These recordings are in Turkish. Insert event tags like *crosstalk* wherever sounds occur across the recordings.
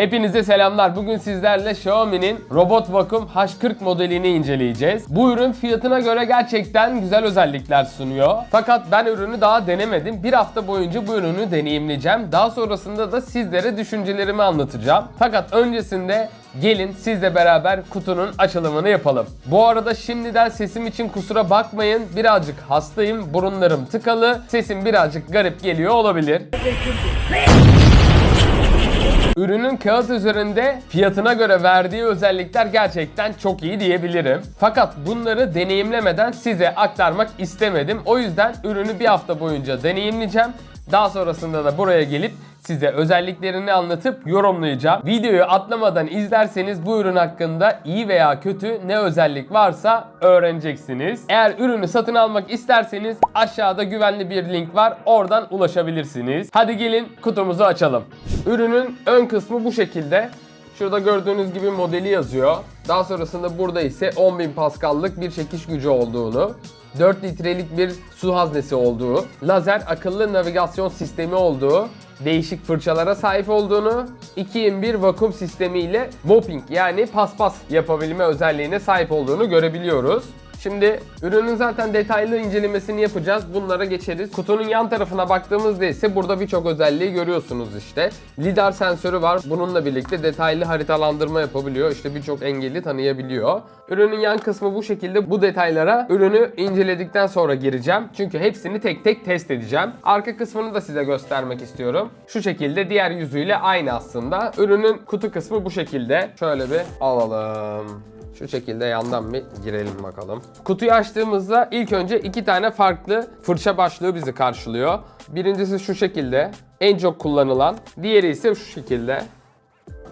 Hepinize selamlar. Bugün sizlerle Xiaomi'nin robot vakum H40 modelini inceleyeceğiz. Bu ürün fiyatına göre gerçekten güzel özellikler sunuyor. Fakat ben ürünü daha denemedim. Bir hafta boyunca bu ürünü deneyimleyeceğim. Daha sonrasında da sizlere düşüncelerimi anlatacağım. Fakat öncesinde gelin sizle beraber kutunun açılımını yapalım. Bu arada şimdiden sesim için kusura bakmayın. Birazcık hastayım. Burunlarım tıkalı. Sesim birazcık garip geliyor olabilir. Ürünün kağıt üzerinde fiyatına göre verdiği özellikler gerçekten çok iyi diyebilirim. Fakat bunları deneyimlemeden size aktarmak istemedim. O yüzden ürünü bir hafta boyunca deneyimleyeceğim. Daha sonrasında da buraya gelip size özelliklerini anlatıp yorumlayacağım. Videoyu atlamadan izlerseniz bu ürün hakkında iyi veya kötü ne özellik varsa öğreneceksiniz. Eğer ürünü satın almak isterseniz aşağıda güvenli bir link var. Oradan ulaşabilirsiniz. Hadi gelin kutumuzu açalım. Ürünün ön kısmı bu şekilde. Şurada gördüğünüz gibi modeli yazıyor. Daha sonrasında burada ise 10.000 Pascal'lık bir çekiş gücü olduğunu, 4 litrelik bir su haznesi olduğu, lazer akıllı navigasyon sistemi olduğu, değişik fırçalara sahip olduğunu, 2 in 1 vakum sistemiyle mopping yani paspas yapabilme özelliğine sahip olduğunu görebiliyoruz. Şimdi ürünün zaten detaylı incelemesini yapacağız. Bunlara geçeriz. Kutunun yan tarafına baktığımızda ise burada birçok özelliği görüyorsunuz işte. Lidar sensörü var. Bununla birlikte detaylı haritalandırma yapabiliyor. İşte birçok engeli tanıyabiliyor. Ürünün yan kısmı bu şekilde. Bu detaylara ürünü inceledikten sonra gireceğim. Çünkü hepsini tek tek test edeceğim. Arka kısmını da size göstermek istiyorum. Şu şekilde diğer yüzüyle aynı aslında. Ürünün kutu kısmı bu şekilde. Şöyle bir alalım. Şu şekilde yandan bir girelim bakalım. Kutuyu açtığımızda ilk önce iki tane farklı fırça başlığı bizi karşılıyor. Birincisi şu şekilde. En çok kullanılan. Diğeri ise şu şekilde.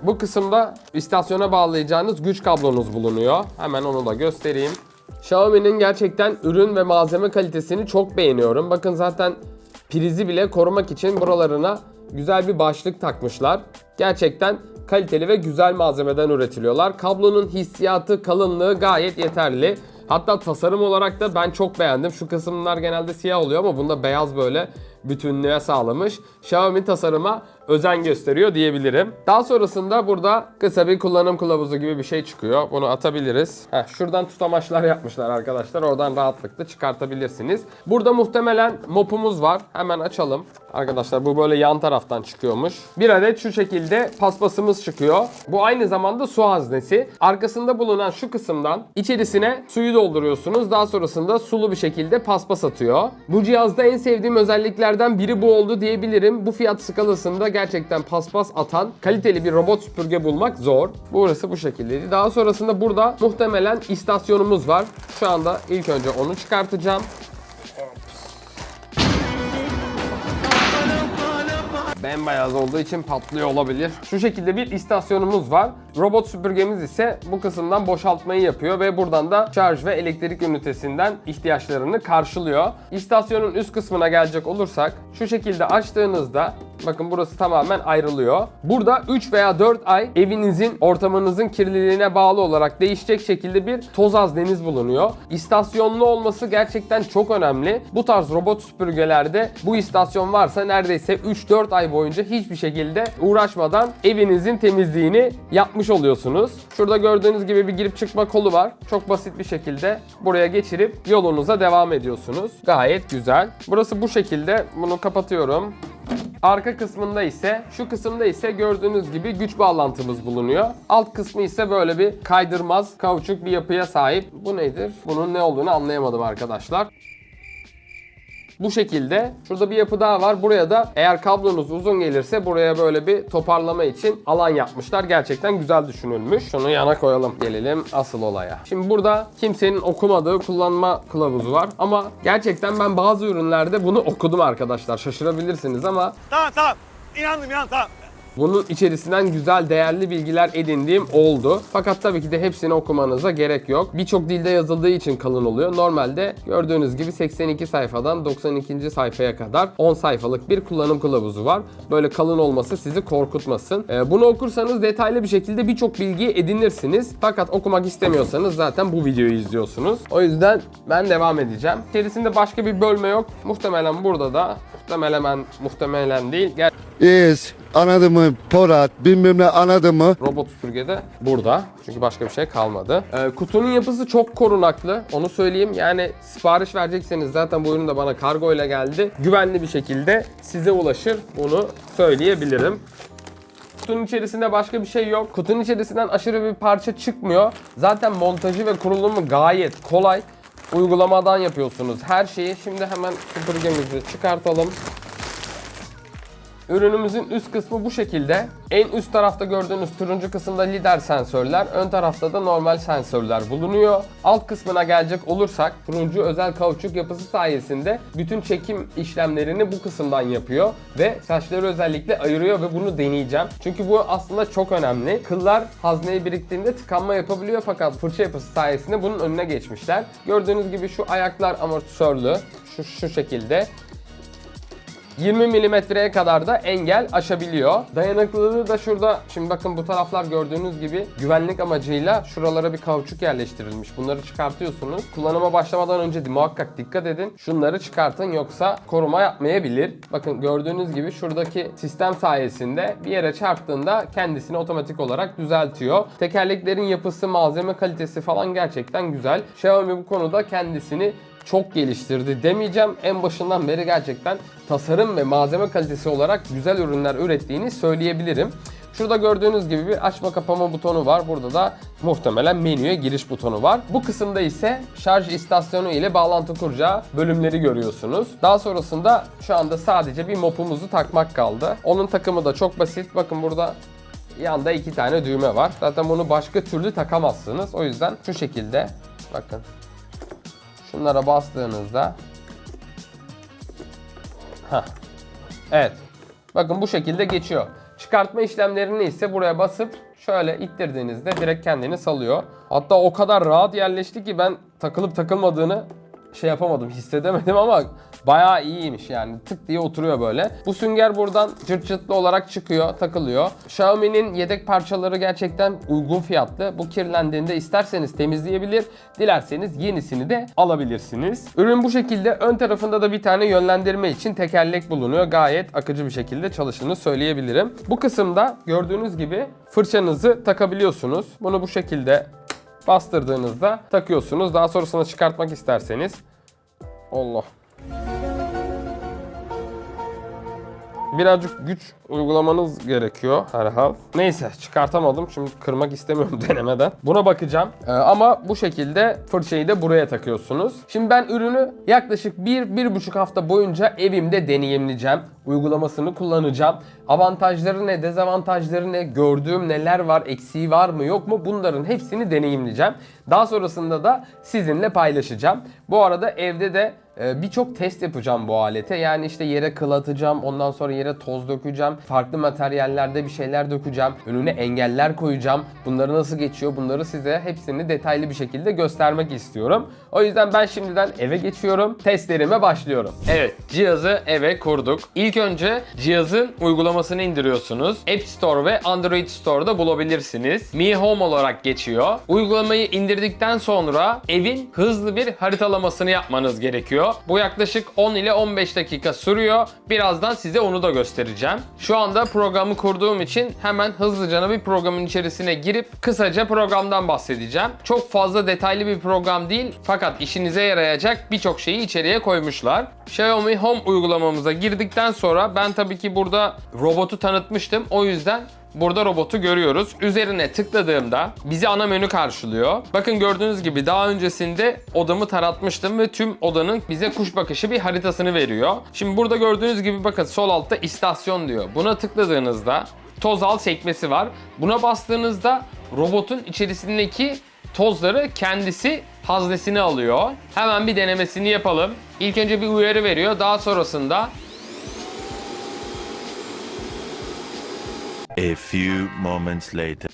Bu kısımda istasyona bağlayacağınız güç kablonuz bulunuyor. Hemen onu da göstereyim. Xiaomi'nin gerçekten ürün ve malzeme kalitesini çok beğeniyorum. Bakın zaten prizi bile korumak için buralarına güzel bir başlık takmışlar. Gerçekten kaliteli ve güzel malzemeden üretiliyorlar. Kablonun hissiyatı, kalınlığı gayet yeterli. Hatta tasarım olarak da ben çok beğendim. Şu kısımlar genelde siyah oluyor ama bunda beyaz böyle bütünlüğe sağlamış. Xiaomi tasarıma özen gösteriyor diyebilirim. Daha sonrasında burada kısa bir kullanım kılavuzu gibi bir şey çıkıyor. Bunu atabiliriz. Heh, şuradan tutamaçlar yapmışlar arkadaşlar. Oradan rahatlıkla çıkartabilirsiniz. Burada muhtemelen mopumuz var. Hemen açalım. Arkadaşlar bu böyle yan taraftan çıkıyormuş. Bir adet şu şekilde paspasımız çıkıyor. Bu aynı zamanda su haznesi. Arkasında bulunan şu kısımdan içerisine suyu dolduruyorsunuz. Daha sonrasında sulu bir şekilde paspas atıyor. Bu cihazda en sevdiğim özelliklerden biri bu oldu diyebilirim. Bu fiyat skalasında gerçekten paspas atan kaliteli bir robot süpürge bulmak zor. Burası bu şekildeydi. Daha sonrasında burada muhtemelen istasyonumuz var. Şu anda ilk önce onu çıkartacağım. bembeyaz olduğu için patlıyor olabilir. Şu şekilde bir istasyonumuz var. Robot süpürgemiz ise bu kısımdan boşaltmayı yapıyor ve buradan da şarj ve elektrik ünitesinden ihtiyaçlarını karşılıyor. İstasyonun üst kısmına gelecek olursak şu şekilde açtığınızda Bakın burası tamamen ayrılıyor. Burada 3 veya 4 ay evinizin, ortamınızın kirliliğine bağlı olarak değişecek şekilde bir toz hazneniz bulunuyor. İstasyonlu olması gerçekten çok önemli. Bu tarz robot süpürgelerde bu istasyon varsa neredeyse 3-4 ay boyunca hiçbir şekilde uğraşmadan evinizin temizliğini yapmış oluyorsunuz. Şurada gördüğünüz gibi bir girip çıkma kolu var. Çok basit bir şekilde buraya geçirip yolunuza devam ediyorsunuz. Gayet güzel. Burası bu şekilde. Bunu kapatıyorum. Arka kısmında ise şu kısımda ise gördüğünüz gibi güç bağlantımız bulunuyor. Alt kısmı ise böyle bir kaydırmaz kauçuk bir yapıya sahip. Bu nedir? Bunun ne olduğunu anlayamadım arkadaşlar. Bu şekilde. Şurada bir yapı daha var. Buraya da eğer kablonuz uzun gelirse buraya böyle bir toparlama için alan yapmışlar. Gerçekten güzel düşünülmüş. Şunu yana koyalım. Gelelim asıl olaya. Şimdi burada kimsenin okumadığı kullanma kılavuzu var. Ama gerçekten ben bazı ürünlerde bunu okudum arkadaşlar. Şaşırabilirsiniz ama Tamam tamam. İnandım inandım tamam. Bunun içerisinden güzel, değerli bilgiler edindiğim oldu. Fakat tabii ki de hepsini okumanıza gerek yok. Birçok dilde yazıldığı için kalın oluyor. Normalde gördüğünüz gibi 82 sayfadan 92. sayfaya kadar 10 sayfalık bir kullanım kılavuzu var. Böyle kalın olması sizi korkutmasın. Ee, bunu okursanız detaylı bir şekilde birçok bilgi edinirsiniz. Fakat okumak istemiyorsanız zaten bu videoyu izliyorsunuz. O yüzden ben devam edeceğim. İçerisinde başka bir bölme yok. Muhtemelen burada da Muhtemelen muhtemelen değil. Gel İz, anladın mı? Porat, bilmem ne anladın mı? robot süpürge de burada. Çünkü başka bir şey kalmadı. Ee, kutunun yapısı çok korunaklı. Onu söyleyeyim. Yani sipariş verecekseniz zaten bu ürün de bana kargo ile geldi. Güvenli bir şekilde size ulaşır. Bunu söyleyebilirim. Kutunun içerisinde başka bir şey yok. Kutunun içerisinden aşırı bir parça çıkmıyor. Zaten montajı ve kurulumu gayet kolay. Uygulamadan yapıyorsunuz her şeyi. Şimdi hemen süpürgemizi çıkartalım. Ürünümüzün üst kısmı bu şekilde. En üst tarafta gördüğünüz turuncu kısımda lider sensörler, ön tarafta da normal sensörler bulunuyor. Alt kısmına gelecek olursak turuncu özel kauçuk yapısı sayesinde bütün çekim işlemlerini bu kısımdan yapıyor ve saçları özellikle ayırıyor ve bunu deneyeceğim. Çünkü bu aslında çok önemli. Kıllar hazneye biriktiğinde tıkanma yapabiliyor fakat fırça yapısı sayesinde bunun önüne geçmişler. Gördüğünüz gibi şu ayaklar amortisörlü. Şu, şu şekilde 20 milimetreye kadar da engel aşabiliyor. Dayanıklılığı da şurada. Şimdi bakın bu taraflar gördüğünüz gibi güvenlik amacıyla şuralara bir kauçuk yerleştirilmiş. Bunları çıkartıyorsunuz. Kullanıma başlamadan önce muhakkak dikkat edin. Şunları çıkartın yoksa koruma yapmayabilir. Bakın gördüğünüz gibi şuradaki sistem sayesinde bir yere çarptığında kendisini otomatik olarak düzeltiyor. Tekerleklerin yapısı, malzeme kalitesi falan gerçekten güzel. Xiaomi bu konuda kendisini çok geliştirdi demeyeceğim. En başından beri gerçekten tasarım ve malzeme kalitesi olarak güzel ürünler ürettiğini söyleyebilirim. Şurada gördüğünüz gibi bir açma kapama butonu var. Burada da muhtemelen menüye giriş butonu var. Bu kısımda ise şarj istasyonu ile bağlantı kuracağı bölümleri görüyorsunuz. Daha sonrasında şu anda sadece bir mopumuzu takmak kaldı. Onun takımı da çok basit. Bakın burada yanda iki tane düğme var. Zaten bunu başka türlü takamazsınız. O yüzden şu şekilde bakın Şunlara bastığınızda Hah. Evet. Bakın bu şekilde geçiyor. Çıkartma işlemlerini ise buraya basıp şöyle ittirdiğinizde direkt kendini salıyor. Hatta o kadar rahat yerleşti ki ben takılıp takılmadığını şey yapamadım, hissedemedim ama bayağı iyiymiş yani. Tık diye oturuyor böyle. Bu sünger buradan cırt cırtlı olarak çıkıyor, takılıyor. Xiaomi'nin yedek parçaları gerçekten uygun fiyatlı. Bu kirlendiğinde isterseniz temizleyebilir, dilerseniz yenisini de alabilirsiniz. Ürün bu şekilde. Ön tarafında da bir tane yönlendirme için tekerlek bulunuyor. Gayet akıcı bir şekilde çalıştığını söyleyebilirim. Bu kısımda gördüğünüz gibi fırçanızı takabiliyorsunuz. Bunu bu şekilde bastırdığınızda takıyorsunuz. Daha sonrasında çıkartmak isterseniz Allah. Birazcık güç uygulamanız gerekiyor herhal. Neyse çıkartamadım. Şimdi kırmak istemiyorum *laughs* denemeden. Buna bakacağım. Ee, ama bu şekilde fırçayı da buraya takıyorsunuz. Şimdi ben ürünü yaklaşık 1-1,5 hafta boyunca evimde deneyimleyeceğim. Uygulamasını kullanacağım. Avantajları ne, dezavantajları ne, gördüğüm neler var, eksiği var mı yok mu bunların hepsini deneyimleyeceğim. Daha sonrasında da sizinle paylaşacağım. Bu arada evde de ee, Birçok test yapacağım bu alete. Yani işte yere kıl atacağım, ondan sonra yere toz dökeceğim. Farklı materyallerde bir şeyler dökeceğim. Önüne engeller koyacağım. Bunları nasıl geçiyor? Bunları size hepsini detaylı bir şekilde göstermek istiyorum. O yüzden ben şimdiden eve geçiyorum. Testlerime başlıyorum. Evet, cihazı eve kurduk. İlk önce cihazın uygulamasını indiriyorsunuz. App Store ve Android Store'da bulabilirsiniz. Mi Home olarak geçiyor. Uygulamayı indirdikten sonra evin hızlı bir haritalamasını yapmanız gerekiyor. Bu yaklaşık 10 ile 15 dakika sürüyor. Birazdan size onu da göstereceğim. Şu anda programı kurduğum için hemen hızlıca bir programın içerisine girip kısaca programdan bahsedeceğim. Çok fazla detaylı bir program değil fakat işinize yarayacak birçok şeyi içeriye koymuşlar. Xiaomi Home uygulamamıza girdikten sonra ben tabii ki burada robotu tanıtmıştım. O yüzden Burada robotu görüyoruz. Üzerine tıkladığımda bizi ana menü karşılıyor. Bakın gördüğünüz gibi daha öncesinde odamı taratmıştım ve tüm odanın bize kuş bakışı bir haritasını veriyor. Şimdi burada gördüğünüz gibi bakın sol altta istasyon diyor. Buna tıkladığınızda toz al sekmesi var. Buna bastığınızda robotun içerisindeki tozları kendisi haznesine alıyor. Hemen bir denemesini yapalım. İlk önce bir uyarı veriyor. Daha sonrasında A few moments later.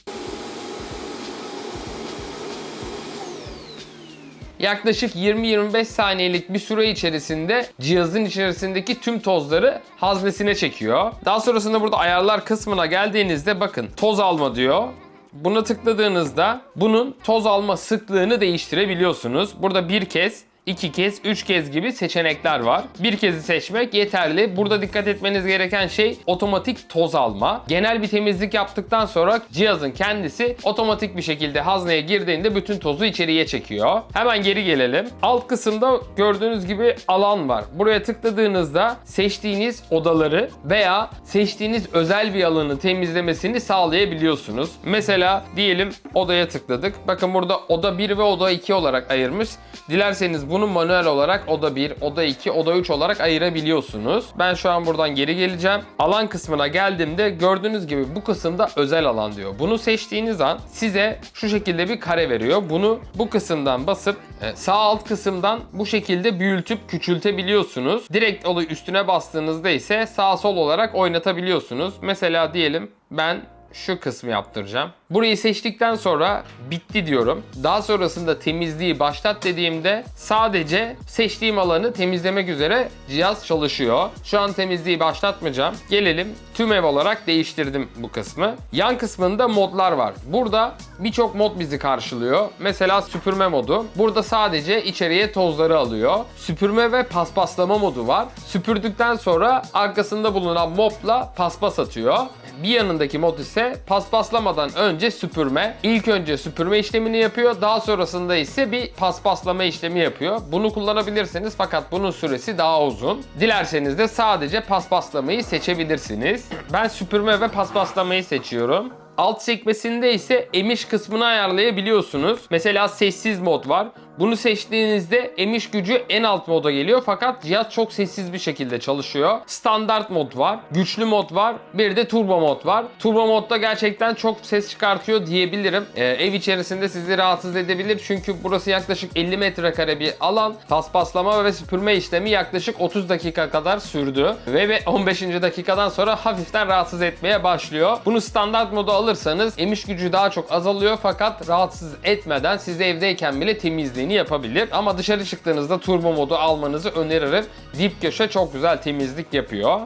Yaklaşık 20-25 saniyelik bir süre içerisinde cihazın içerisindeki tüm tozları haznesine çekiyor. Daha sonrasında burada ayarlar kısmına geldiğinizde bakın toz alma diyor. Buna tıkladığınızda bunun toz alma sıklığını değiştirebiliyorsunuz. Burada bir kez, iki kez, üç kez gibi seçenekler var. Bir kezi seçmek yeterli. Burada dikkat etmeniz gereken şey otomatik toz alma. Genel bir temizlik yaptıktan sonra cihazın kendisi otomatik bir şekilde hazneye girdiğinde bütün tozu içeriye çekiyor. Hemen geri gelelim. Alt kısımda gördüğünüz gibi alan var. Buraya tıkladığınızda seçtiğiniz odaları veya seçtiğiniz özel bir alanı temizlemesini sağlayabiliyorsunuz. Mesela diyelim odaya tıkladık. Bakın burada oda 1 ve oda 2 olarak ayırmış. Dilerseniz bunu manuel olarak oda 1, oda 2, oda 3 olarak ayırabiliyorsunuz. Ben şu an buradan geri geleceğim. Alan kısmına geldiğimde gördüğünüz gibi bu kısımda özel alan diyor. Bunu seçtiğiniz an size şu şekilde bir kare veriyor. Bunu bu kısımdan basıp e, sağ alt kısımdan bu şekilde büyütüp küçültebiliyorsunuz. Direkt olayı üstüne bastığınızda ise sağ sol olarak oynatabiliyorsunuz. Mesela diyelim ben şu kısmı yaptıracağım. Burayı seçtikten sonra bitti diyorum. Daha sonrasında temizliği başlat dediğimde sadece seçtiğim alanı temizlemek üzere cihaz çalışıyor. Şu an temizliği başlatmayacağım. Gelelim tüm ev olarak değiştirdim bu kısmı. Yan kısmında modlar var. Burada birçok mod bizi karşılıyor. Mesela süpürme modu. Burada sadece içeriye tozları alıyor. Süpürme ve paspaslama modu var. Süpürdükten sonra arkasında bulunan mopla paspas atıyor. Bir yanındaki mod ise paspaslamadan önce süpürme. İlk önce süpürme işlemini yapıyor. Daha sonrasında ise bir paspaslama işlemi yapıyor. Bunu kullanabilirsiniz fakat bunun süresi daha uzun. Dilerseniz de sadece paspaslamayı seçebilirsiniz. Ben süpürme ve paspaslamayı seçiyorum. Alt sekmesinde ise emiş kısmını ayarlayabiliyorsunuz. Mesela sessiz mod var. Bunu seçtiğinizde emiş gücü en alt moda geliyor fakat cihaz çok sessiz bir şekilde çalışıyor. Standart mod var, güçlü mod var, bir de turbo mod var. Turbo modda gerçekten çok ses çıkartıyor diyebilirim. Ee, ev içerisinde sizi rahatsız edebilir çünkü burası yaklaşık 50 metrekare bir alan. Paspaslama ve süpürme işlemi yaklaşık 30 dakika kadar sürdü. Ve 15. dakikadan sonra hafiften rahatsız etmeye başlıyor. Bunu standart moda alırsanız emiş gücü daha çok azalıyor fakat rahatsız etmeden siz evdeyken bile temizliğini yapabilir. Ama dışarı çıktığınızda turbo modu almanızı öneririm. Dip köşe çok güzel temizlik yapıyor.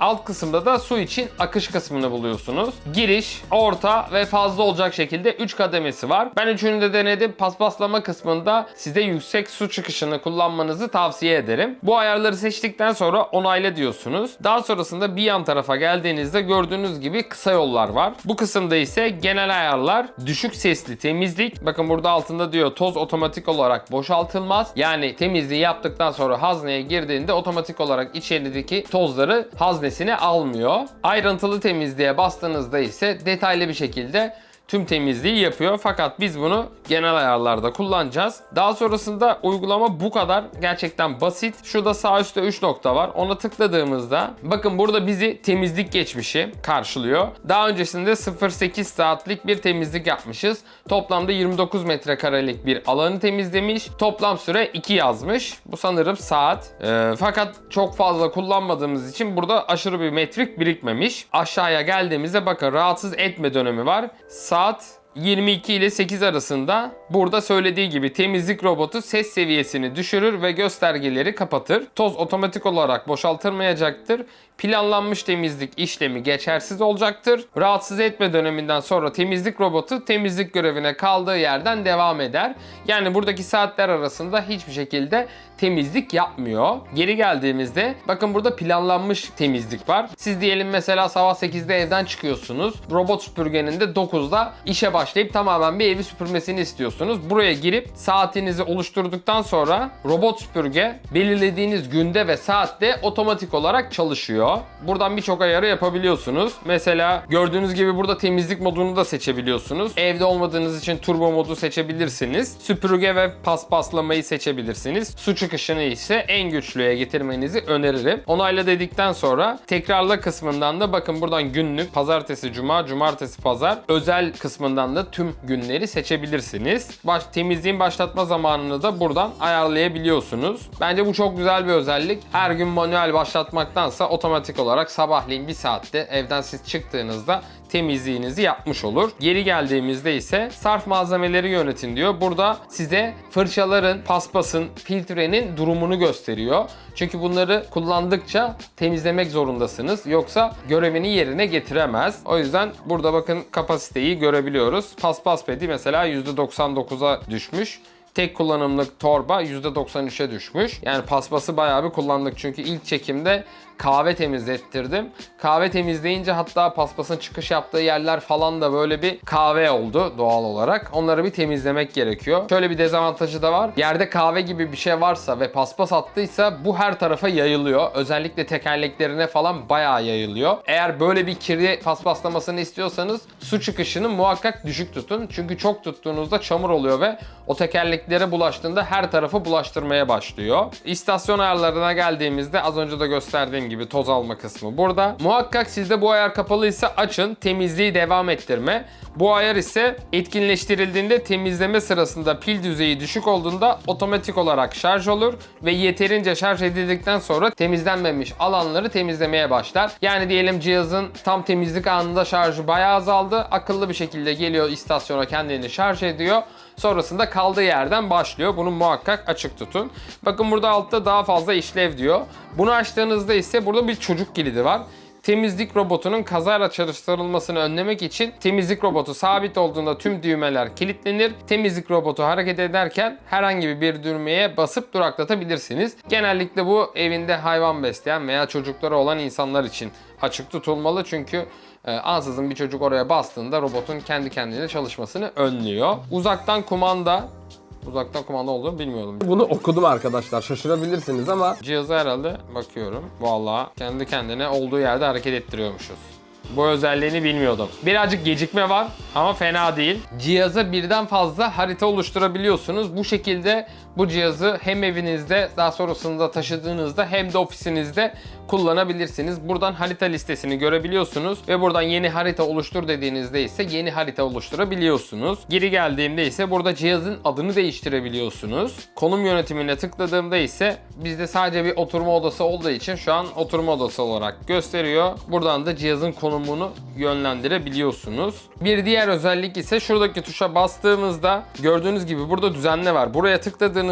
Alt kısımda da su için akış kısmını buluyorsunuz. Giriş, orta ve fazla olacak şekilde 3 kademesi var. Ben üçünü de denedim. Paspaslama kısmında size yüksek su çıkışını kullanmanızı tavsiye ederim. Bu ayarları seçtikten sonra onayla diyorsunuz. Daha sonrasında bir yan tarafa geldiğinizde gördüğünüz gibi kısa yollar var. Bu kısımda ise genel ayarlar, düşük sesli temizlik. Bakın burada altında diyor toz otomatik olarak boşaltılmaz. Yani temizliği yaptıktan sonra hazneye girdiğinde otomatik olarak içerideki tozları haznesine almıyor. Ayrıntılı temizliğe bastığınızda ise detaylı bir şekilde tüm temizliği yapıyor. Fakat biz bunu genel ayarlarda kullanacağız. Daha sonrasında uygulama bu kadar. Gerçekten basit. Şurada sağ üstte 3 nokta var. Ona tıkladığımızda bakın burada bizi temizlik geçmişi karşılıyor. Daha öncesinde 0.8 saatlik bir temizlik yapmışız. Toplamda 29 metrekarelik bir alanı temizlemiş. Toplam süre 2 yazmış. Bu sanırım saat. Ee, fakat çok fazla kullanmadığımız için burada aşırı bir metrik birikmemiş. Aşağıya geldiğimizde bakın rahatsız etme dönemi var. Saat saat 22 ile 8 arasında burada söylediği gibi temizlik robotu ses seviyesini düşürür ve göstergeleri kapatır. Toz otomatik olarak boşaltılmayacaktır. Planlanmış temizlik işlemi geçersiz olacaktır. Rahatsız etme döneminden sonra temizlik robotu temizlik görevine kaldığı yerden devam eder. Yani buradaki saatler arasında hiçbir şekilde temizlik yapmıyor. Geri geldiğimizde bakın burada planlanmış temizlik var. Siz diyelim mesela sabah 8'de evden çıkıyorsunuz. Robot süpürgenin de 9'da işe başlayıp tamamen bir evi süpürmesini istiyorsunuz. Buraya girip saatinizi oluşturduktan sonra robot süpürge belirlediğiniz günde ve saatte otomatik olarak çalışıyor. Buradan birçok ayarı yapabiliyorsunuz. Mesela gördüğünüz gibi burada temizlik modunu da seçebiliyorsunuz. Evde olmadığınız için turbo modu seçebilirsiniz. Süpürge ve paspaslamayı seçebilirsiniz. Su çıkışını ise en güçlüye getirmenizi öneririm. Onayla dedikten sonra tekrarla kısmından da bakın buradan günlük pazartesi, cuma, cumartesi, pazar özel kısmından da tüm günleri seçebilirsiniz. Baş, temizliğin başlatma zamanını da buradan ayarlayabiliyorsunuz. Bence bu çok güzel bir özellik. Her gün manuel başlatmaktansa otomatik olarak sabahleyin bir saatte evden siz çıktığınızda temizliğinizi yapmış olur. Geri geldiğimizde ise sarf malzemeleri yönetin diyor. Burada size fırçaların, paspasın, filtrenin durumunu gösteriyor. Çünkü bunları kullandıkça temizlemek zorundasınız. Yoksa görevini yerine getiremez. O yüzden burada bakın kapasiteyi görebiliyoruz. Paspas pedi mesela %99'a düşmüş. Tek kullanımlık torba %93'e düşmüş. Yani paspası bayağı bir kullandık. Çünkü ilk çekimde kahve temizlettirdim. Kahve temizleyince hatta paspasın çıkış yaptığı yerler falan da böyle bir kahve oldu doğal olarak. Onları bir temizlemek gerekiyor. Şöyle bir dezavantajı da var. Yerde kahve gibi bir şey varsa ve paspas attıysa bu her tarafa yayılıyor. Özellikle tekerleklerine falan bayağı yayılıyor. Eğer böyle bir kirli paspaslamasını istiyorsanız su çıkışını muhakkak düşük tutun. Çünkü çok tuttuğunuzda çamur oluyor ve o tekerleklere bulaştığında her tarafı bulaştırmaya başlıyor. İstasyon ayarlarına geldiğimizde az önce de gösterdiğim gibi toz alma kısmı burada. Muhakkak sizde bu ayar kapalıysa açın. Temizliği devam ettirme. Bu ayar ise etkinleştirildiğinde temizleme sırasında pil düzeyi düşük olduğunda otomatik olarak şarj olur ve yeterince şarj edildikten sonra temizlenmemiş alanları temizlemeye başlar. Yani diyelim cihazın tam temizlik anında şarjı bayağı azaldı. Akıllı bir şekilde geliyor istasyona kendini şarj ediyor. Sonrasında kaldığı yerden başlıyor. Bunu muhakkak açık tutun. Bakın burada altta daha fazla işlev diyor. Bunu açtığınızda ise burada bir çocuk kilidi var. Temizlik robotunun kazayla çalıştırılmasını önlemek için temizlik robotu sabit olduğunda tüm düğmeler kilitlenir. Temizlik robotu hareket ederken herhangi bir düğmeye basıp duraklatabilirsiniz. Genellikle bu evinde hayvan besleyen veya çocukları olan insanlar için açık tutulmalı çünkü e, ansızın bir çocuk oraya bastığında robotun kendi kendine çalışmasını önlüyor. Uzaktan kumanda Uzaktan kumanda olduğunu bilmiyordum. Bunu okudum arkadaşlar. Şaşırabilirsiniz ama cihazı herhalde bakıyorum. Vallahi kendi kendine olduğu yerde hareket ettiriyormuşuz. Bu özelliğini bilmiyordum. Birazcık gecikme var ama fena değil. Cihaza birden fazla harita oluşturabiliyorsunuz. Bu şekilde bu cihazı hem evinizde daha sonrasında taşıdığınızda hem de ofisinizde kullanabilirsiniz. Buradan harita listesini görebiliyorsunuz ve buradan yeni harita oluştur dediğinizde ise yeni harita oluşturabiliyorsunuz. Geri geldiğimde ise burada cihazın adını değiştirebiliyorsunuz. Konum yönetimine tıkladığımda ise bizde sadece bir oturma odası olduğu için şu an oturma odası olarak gösteriyor. Buradan da cihazın konumunu yönlendirebiliyorsunuz. Bir diğer özellik ise şuradaki tuşa bastığımızda gördüğünüz gibi burada düzenle var. Buraya tıkladığınızda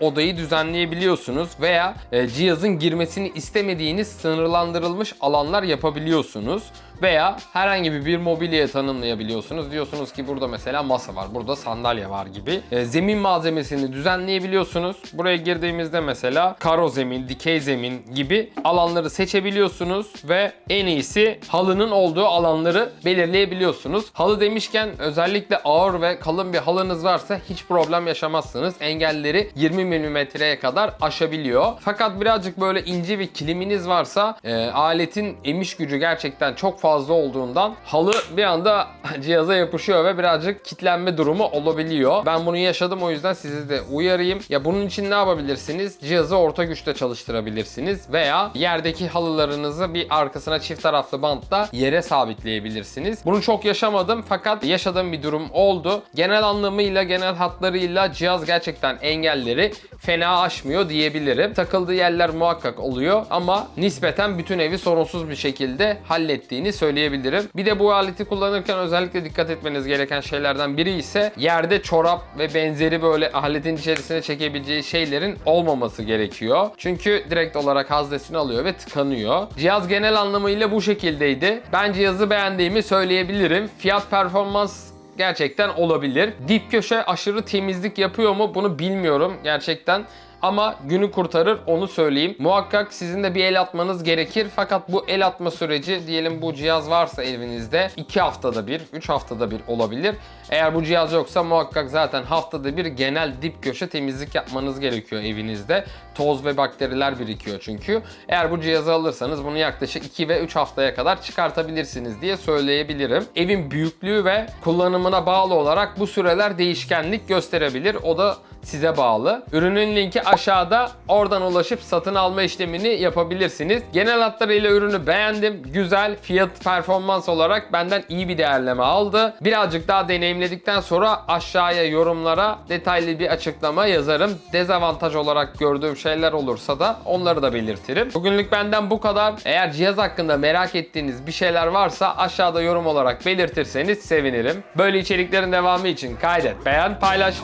odayı düzenleyebiliyorsunuz veya e, cihazın girmesini istemediğiniz sınırlandırılmış alanlar yapabiliyorsunuz veya herhangi bir mobilya tanımlayabiliyorsunuz. Diyorsunuz ki burada mesela masa var, burada sandalye var gibi. E, zemin malzemesini düzenleyebiliyorsunuz. Buraya girdiğimizde mesela karo zemin, dikey zemin gibi alanları seçebiliyorsunuz ve en iyisi halının olduğu alanları belirleyebiliyorsunuz. Halı demişken özellikle ağır ve kalın bir halınız varsa hiç problem yaşamazsınız. Engelleri 20 milimetreye kadar aşabiliyor. Fakat birazcık böyle ince bir kiliminiz varsa e, aletin emiş gücü gerçekten çok fazla olduğundan halı bir anda *laughs* cihaza yapışıyor ve birazcık kitlenme durumu olabiliyor. Ben bunu yaşadım o yüzden sizi de uyarayım. Ya bunun için ne yapabilirsiniz? Cihazı orta güçte çalıştırabilirsiniz veya yerdeki halılarınızı bir arkasına çift taraflı bantla yere sabitleyebilirsiniz. Bunu çok yaşamadım fakat yaşadığım bir durum oldu. Genel anlamıyla, genel hatlarıyla cihaz gerçekten engelleri fena aşmıyor diyebilirim. Takıldığı yerler muhakkak oluyor ama nispeten bütün evi sorunsuz bir şekilde hallettiğini söyleyebilirim. Bir de bu aleti kullanırken özellikle dikkat etmeniz gereken şeylerden biri ise yerde çorap ve benzeri böyle aletin içerisine çekebileceği şeylerin olmaması gerekiyor. Çünkü direkt olarak haznesini alıyor ve tıkanıyor. Cihaz genel anlamıyla bu şekildeydi. Ben cihazı beğendiğimi söyleyebilirim. Fiyat performans gerçekten olabilir. Dip köşe aşırı temizlik yapıyor mu bunu bilmiyorum gerçekten. Ama günü kurtarır onu söyleyeyim. Muhakkak sizin de bir el atmanız gerekir. Fakat bu el atma süreci diyelim bu cihaz varsa evinizde 2 haftada bir, 3 haftada bir olabilir. Eğer bu cihaz yoksa muhakkak zaten haftada bir genel dip köşe temizlik yapmanız gerekiyor evinizde. Toz ve bakteriler birikiyor çünkü. Eğer bu cihazı alırsanız bunu yaklaşık 2 ve 3 haftaya kadar çıkartabilirsiniz diye söyleyebilirim. Evin büyüklüğü ve kullanımına bağlı olarak bu süreler değişkenlik gösterebilir. O da size bağlı. Ürünün linki aşağıda oradan ulaşıp satın alma işlemini yapabilirsiniz. Genel hatlarıyla ürünü beğendim. Güzel fiyat performans olarak benden iyi bir değerleme aldı. Birazcık daha deneyimledikten sonra aşağıya yorumlara detaylı bir açıklama yazarım. Dezavantaj olarak gördüğüm şeyler olursa da onları da belirtirim. Bugünlük benden bu kadar. Eğer cihaz hakkında merak ettiğiniz bir şeyler varsa aşağıda yorum olarak belirtirseniz sevinirim. Böyle içeriklerin devamı için kaydet, beğen, paylaş.